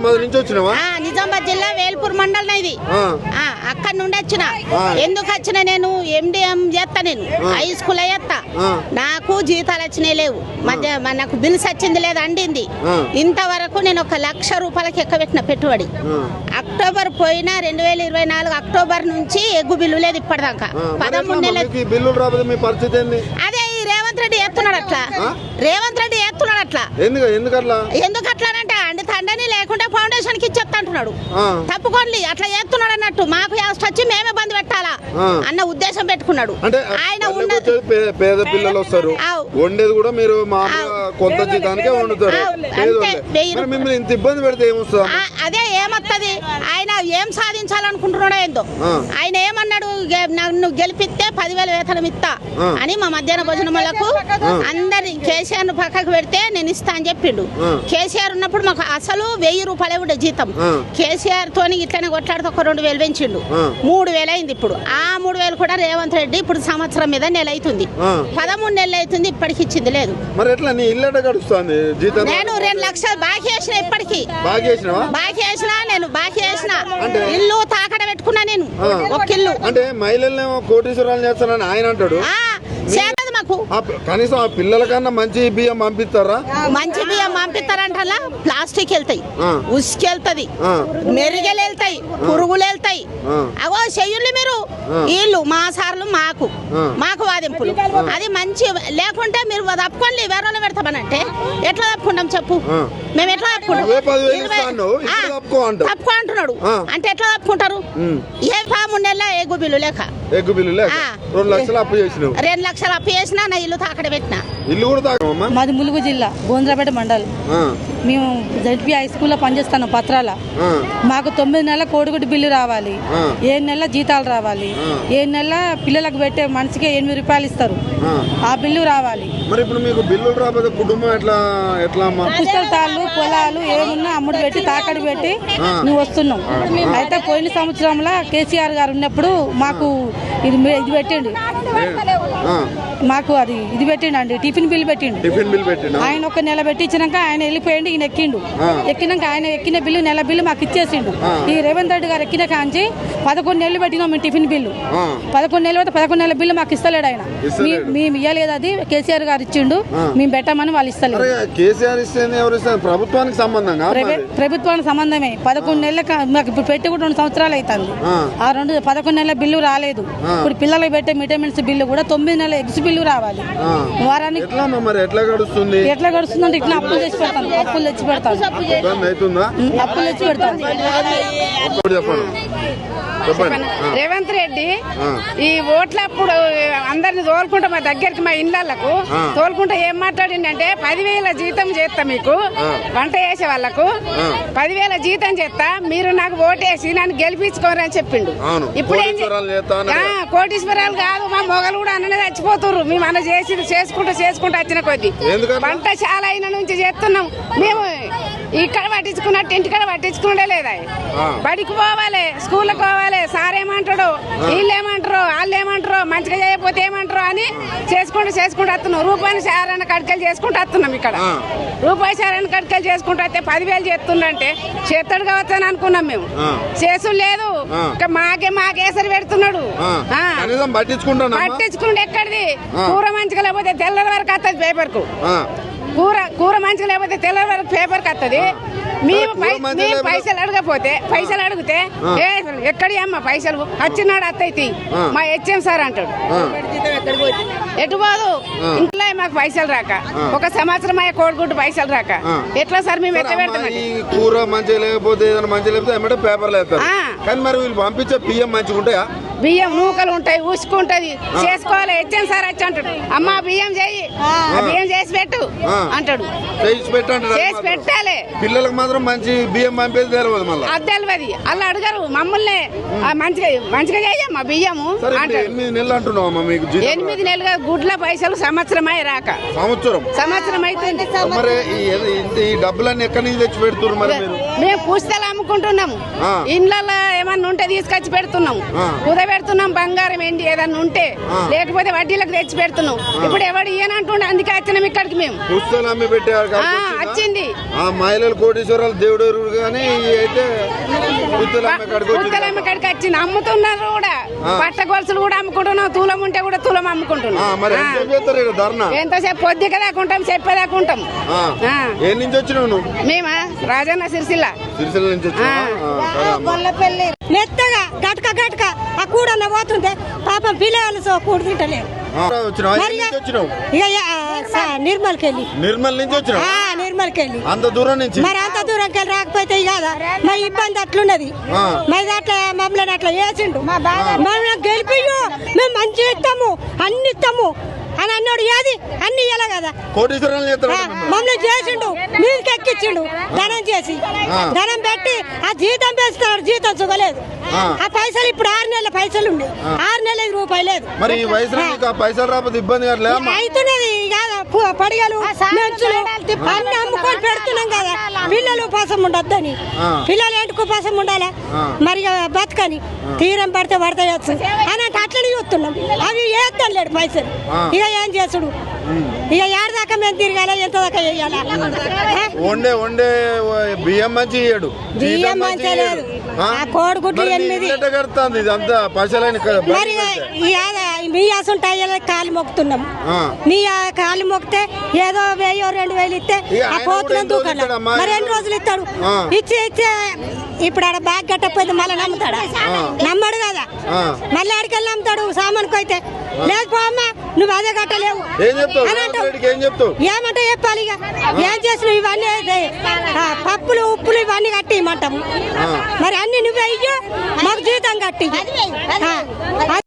నుంచి వచ్చినావా? నిజామాబాద్ జిల్లా వేల్పూర్ మండలం ఇది. అక్కడి నుండి వచ్చిన. ఎందుకు వచ్చిన నేను? ఎండిఎం చేస్తా నేను. హై స్కూల్ చేస్తా. నాకు జీతాలు వచ్చినాయి లేవు. మధ్య నాకు బిల్స్ వచ్చింది లేదు అండింది. ఇంతవరకు నేను ఒక లక్ష రూపాయలకి ఎక్కబెట్టిన పెట్టుబడి. అక్టోబర్ పోయిన రెండు వేల ఇరవై నాలుగు అక్టోబర్ నుంచి ఎగ్గు బిల్లు లేదు ఇప్పటిదాకా. పదమూడు నెలల అదే ఈ రేవంత్ రెడ్డి ఎత్తున్నాడు అట్లా? రేవంత్ రెడ్డి ఎత్తున్నాడు అట్లా. ఎందుకు ఎందుకట్లా? ఎందుకు అట్లానంటే తండ్రిని లేకుంటే ఫౌండేషన్కి ఇచ్చేస్తా అంటున్నాడు. తప్పుకోండి అట్లా చేస్తున్నాడు అన్నట్టు మాకు యాస్ట్ వచ్చి మేమే బంద్ పెట్టాలా. అన్న ఉద్దేశం పెట్టుకున్నాడు. అంటే ఆయన పేద పిల్లలు వస్తారు. వండేది కూడా మీరు. కొంత జీతానికే వండుతారు. మిమ్మల్ని ఇంత ఇబ్బంది పెడితే ఏమొస్తుందా? అదే ఏమత్తది? ఆయన ఏం సాధించాలనుకుంటున్నాడో ఏందో. ఆయన ఏమన్నాడు నన్ను గెలిపిస్తే పదివేల వేతనం ఇస్తా. అని మా మధ్యాహ్న భోజనములకు అందరి కేసీఆర్ను పక్కకు పెడితే నేను ఇస్తా అని చెప్పిండు. కేసీఆర్ ఉన్నప్పుడు మాకు అసలు వెయ్యి రూపాయలే ఉండే జీతం. కేసీఆర్ తోని ఇట్లనే కొట్లాడితే ఒక రెండు వేలు పెంచిండు. మూడు వేలు అయింది ఇప్పుడు ఆ మూడు వేలు కూడా రేవంత్ రెడ్డి ఇప్పుడు సంవత్సరం మీద నెల అవుతుంది. పదమూడు నెలలు అవుతుంది ఇప్పటికి ఇచ్చింది లేదు మరి ఎట్లా నీ ఇల్లు ఎట్ట గడుస్తుంది జీతం నేను రెండు లక్షలు బాకీ వేసిన ఇప్పటికి బాకీ వేసిన నేను బాకీ వేసిన? ఇల్లు తాకడ పెట్టుకున్నా నేను. ఒక ఇల్లు అంటే మహిళల్నేమో కోటీశ్వరాలు చేస్తానని ఆయన అంటాడు కనీసం ఆ పిల్లల కన్నా మంచి బియ్యం పంపిస్తారా మంచి బియ్యం పంపిస్తారంటలా ప్లాస్టిక్ వెళ్తాయి ఆ. ఉసుకు వెళ్తది ఆ. మెరుగలు వెళ్తాయి పురుగులు వెళ్తాయి. అవో చెయ్యుళ్ళు మీరు. వీళ్ళు మా సార్లు మాకు. మాకు వాదింపులు అది మంచి లేకుంటే మీరు తప్పుకోండి వేరే పెడతామనంటే ఎట్లా తప్పుకుంటాం చెప్పు. మేము ఎట్లా తప్పుకుంటాం? తప్పుకో అంటున్నాడు. అంటే ఎట్లా తప్పుకుంటారు. ఏ నెల ఎగ్గు బిల్లు లేక. రెండు లక్షలు అప్పు రెండు లక్షలు అప్పు చేసినా నా ఇల్లు తాకడ పెట్టినా. ఇల్లు కూడా మాది ములుగు జిల్లా గోంద్రాపేట మండలం. మేము జడ్పీ హై స్కూల్లో పనిచేస్తాను పత్రాల. మాకు తొమ్మిది నెలల కోడిగుడ్డు బిల్లు రావాలి. ఏడు నెలల జీతాలు రావాలి. ఏడు నెలల పిల్లలకు పెట్టే మనిషికి ఎనిమిది రూపాయలు ఇస్తారు. ఆ. బిల్లు రావాలి. మరి ఇప్పుడు మీకు బిల్లులు రాకపోతే కుటుంబం ఎట్లా ఎట్లా అమ్మా? పుస్తకాలు పొలాలు ఏమున్నా అమ్ముడు పెట్టి తాకడి పెట్టి నువ్వు వస్తున్నావు. అయితే పోయిన సంవత్సరంలో కేసీఆర్ గారు ఉన్నప్పుడు మాకు ఇది ఇది పెట్టిండు. మాకు అది ఇది పెట్టిండు టిఫిన్ బిల్ పెట్టిండు. టిఫిన్ బిల్ పెట్టినా ఆయన ఒక నెల పెట్టించినాక ఆయన వెళ్ళిపోయిండు ఈయన ఎక్కిండు. ఎక్కినాక ఆయన ఎక్కిన బిల్లు నెల బిల్లు మాకు ఇచ్చేసిండు. ఈ రేవంత్ రెడ్డి గారు ఎక్కిన కాంచి పదకొండు నెలలు పెట్టినాం మేము టిఫిన్ బిల్లు. పదకొండు నెలలు పెడితే పదకొండు నెలల బిల్లు మాకు ఇస్తలేడు ఆయన. మేము ఇవ్వలేదు అది కేసీఆర్ గారు ఇచ్చిండు. మేము పెట్టమని వాళ్ళు ఇస్తలేరు. అరే కేసీఆర్ ఇస్తే ఎవరు ఇస్తారు? ప్రభుత్వానికి సంబంధంగా ప్రభుత్వానికి సంబంధమే. పదకొండు నెలల మాకు ఇప్పుడు పెట్టి కూడా రెండు సంవత్సరాలు అవుతుంది. ఆ. రెండు పదకొండు నెలల బిల్లు రాలేదు. ఇప్పుడు పిల్లలకు పెట్టే విటమిన్స్ బిల్లు కూడా తొమ్మిది నెలల ఎగ్స్ బిల్లు రావాలి. ఆ. వారానికి ఎట్లా మరి? ఎట్లా గడుస్తుంది? ఎట్లా గడుస్తుందంటే ఇట్లా అప్పులు తెచ్చి పెడతాను. అప్పులు తెచ్చి పెడతాను. అప్పులు తెచ్చి పెడతాను. రేవంత్ రెడ్డి. ఈ ఓట్లప్పుడు అందరిని తోలుకుంటా మా దగ్గరికి మా ఇళ్ళకు ఆ. తోలుకుంటా ఏం మాట్లాడిండంటే పదివేల జీతం చేస్తా మీకు. వంట చేసే వాళ్ళకు. పదివేల జీతం చేస్తా మీరు నాకు ఓటేసి నన్ను గెలిపించుకోరు అని చెప్పిండు. ఇప్పుడు కోటీశ్వరాలు కాదు మా మొగలు కూడా అన్ననే చచ్చిపోతుర్రు మేము అన్న చేసి చేసుకుంటూ చేసుకుంటూ వచ్చిన కొద్ది? పంట చాలా అయిన నుంచి చేస్తున్నాం మేము ఇక్కడ పట్టించుకున్నట్టు ఇంటికాడ పట్టించుకునే లేదా. బడికి పోవాలి స్కూల్కి పోవాలి సార్ ఏమంటాడు? వీళ్ళు ఏమంటారు వాళ్ళు ఏమంటారు మంచిగా చేయకపోతే ఏమంటారు అని చేసుకుంటూ చేసుకుంటూ వస్తున్నాం. రూపాయి సారన్న కడకలు చేసుకుంటూ వస్తున్నాం ఇక్కడ. రూపాయి సారన్న కడకలు చేసుకుంటూ వస్తే పదివేలు చేస్తుండంటే చేస్తాడు కావచ్చని అనుకున్నాం మేము. చేసు లేదు. మాకే మాకేసరి పెడుతున్నాడు. పట్టించుకుంటే ఎక్కడిది. కూర మంచిగా లేకపోతే తెల్లరి వరకు వస్తుంది పేపర్కు. కూర కూర మంచిగా లేకపోతే తెల్లరి వరకు పేపర్కి వస్తుంది మేము కూర పై- మంచిగా మేము లేకపోతే- పైసలు అడగపోతే పైసలు అడిగితే. ఏ ఎక్కడి అమ్మ పైసలు? వచ్చినాడు అత్తయ్య ఆ. మా హెచ్ఎం సార్ అంటాడు. ఎటు పోదు? ఇంట్లో మాకు పైసలు రాక. ఒక సంవత్సరం అయ్యే కోడిగుడ్డు పైసలు రాక. ఆ. ఎట్లా సార్ మేము ఎట్లా పెడతామండి? ఈ కూర మంచిగా లేకపోతే ఏదైనా మంచిగా లేకపోతే ఏమంటే పేపర్లు వేస్తారు. ఆ. కానీ మరి వీళ్ళు పంపించే బియ్యం మంచిగా ఉంటాయా? బియ్యం నూకలు ఉంటాయి ఉసుకుంటది చేసుకోవాలి హెచ్ఎం సార్ వచ్చి అంటాడు. అమ్మ బియ్యం చేయి. ఆ. బియ్యం చేసి పెట్టు. అంటాడు. చేసి పెట్టాలి. పిల్లలకు మాత్రం మంచి బియ్యం పంపేది తెలియదు మళ్ళీ. అది తెలియదు అలా అడగరు. మమ్మల్ని ఆ, మంచిగా మంచిగా చేయమ్మా బియ్యము ఎనిమిది నెలలు అంటున్నావు అమ్మా మీకు జీతం. ఎనిమిది నెలలుగా గుడ్ల పైసలు సంవత్సరమై రాక. సంవత్సరం? సంవత్సరం అవుతుంది మరి ఈ డబ్బులన్నీ ఎక్కడి నుంచి తెచ్చి పెడుతున్నారు మరి మీరు? మేము పుస్తకాలు అమ్ముకుంటున్నాము. ఇండ్లలో ఏమన్నా ఉంటే తీసుకొచ్చి పెడుతున్నాము. ఆ. పెడుతున్నాం బంగారం ఏంటి ఏదన్నా ఉంటే? లేకపోతే వడ్డీలకు తెచ్చి పెడుతున్నాం. ఇప్పుడు ఎవడు ఇయ్యనంటుండే అందుకే వచ్చినాం ఇక్కడికి మేము. పుస్తకాలు అమ్మి పెట్టారు ఆ, వచ్చింది. ఆ మహిళలు కోటీశ్వరాలు దేవుడు ఎరువుడు కానీ ఈ అయితే పుస్తకాలు అమ్మే కాడికి వచ్చింది పుత్తలమ్మ కాడికి వచ్చింది. అమ్ముతున్నారు కూడా. పట్ట గొలుసులు కూడా అమ్ముకుంటున్నాం. తులం ఉంటే కూడా తులం ఆ, అమ్ముకుంటున్నాం మరి. ఎంతసేపు చేస్తారు ఇక్కడ ధర్నా? ఎంతసేపు? పొద్దుక దాకుంటాం చెప్పేదాకా ఉంటాం. ఆ. ఆ. ఏ నుంచి వచ్చినావు నువ్వు? మేమా? రాజన్న సిరిసిల్ల. సిరిసిల్ల నుంచి అమ్మా. మెత్తగా గటక గటక. పోతుంటే పాపం పిల్లలు కూడు తింటలేరు. నిర్మల్కి వెళ్ళి నిర్మల్ నుంచి వచ్చినావు? నిర్మల్కి వెళ్ళి అంత దూరం నుంచి? మరి అంత దూరంకి వెళ్ళి రాకపోతే కదా మా ఇబ్బంది అట్లున్నది. మరి అట్లా మమ్మల్ని అట్లా వేసిండు మమ్మల్ని గెలిపియు మేము మంచి ఇస్తాము. అన్ని ఇస్తాము. అని అన్నాడు ఏది? అన్ని ఇయ్యాల కదా. మమ్మల్ని చేసిండు. మీదకి ఎక్కించిండు ధనం చేసి. ధనం పెట్టి ఆ జీతం పెంచుతున్నాడు జీతం చుగలేదు ఆ. ఆ పైసలు ఇప్పుడు ఆరు నెలల పైసలు ఉండి. ఆరు నెలల రూపాయి లేదు. మరి ఈ వయసులో ఆ. పైసలు రాకపోతే ఇబ్బంది అమ్మా అవుతున్నది కాదా పు- పడిగలు మెంచులు అన్ని అమ్ముకొని పెడుతున్నాం కదా. పిల్లలు ఉపాసం ఉండొద్దని. పిల్లలు ఏంటికి ఉపాసం ఉండాలా. మరి ఇక బతకని. తీరం పడితే పడతాయచ్చు అని అంటే అట్లనే చూస్తున్నాం. అవి వేస్తాను లేడు పైసలు. ఇక ఏం చేసుడు? ఇక ఏడు దాకా మేము తిరగాలి ఎంత దాకా వేయాలి వండే వండే బియ్యం మంచి ఇయ్యడు. బియ్యం మంచి. లేదు. కోడిగుడ్లు ఎనిమిది. కడుతుంది ఇదంతా పైసలైన మరి మీ అసంటాయి కాలు మొక్కుతున్నాం. మీ ఆ కాలు మొక్కితే ఏదో వెయ్యో రెండు వేలు ఇస్తే ఆ కోతులను దూకాలి? మరి ఎన్ని రోజులు ఇస్తాడు. ఇచ్చి ఇచ్చే ఇప్పుడు ఆడ బ్యాగ్ కట్టకపోతే మళ్ళీ నమ్ముతాడా? నమ్మడు కదా. మళ్ళీ ఆడికెళ్ళి నమ్ముతాడు సామాన్కి అయితే లేదు నువ్వు అదే కట్టలేవు. ఏమంటే చెప్పాలి ఇక. ఏం చేసినావు ఇవన్నీ పప్పులు ఉప్పులు ఇవన్నీ కట్టి ఇమ్మంటాము మరి అన్ని నువ్వే ఇయ్యు. మాకు జీతం కట్టి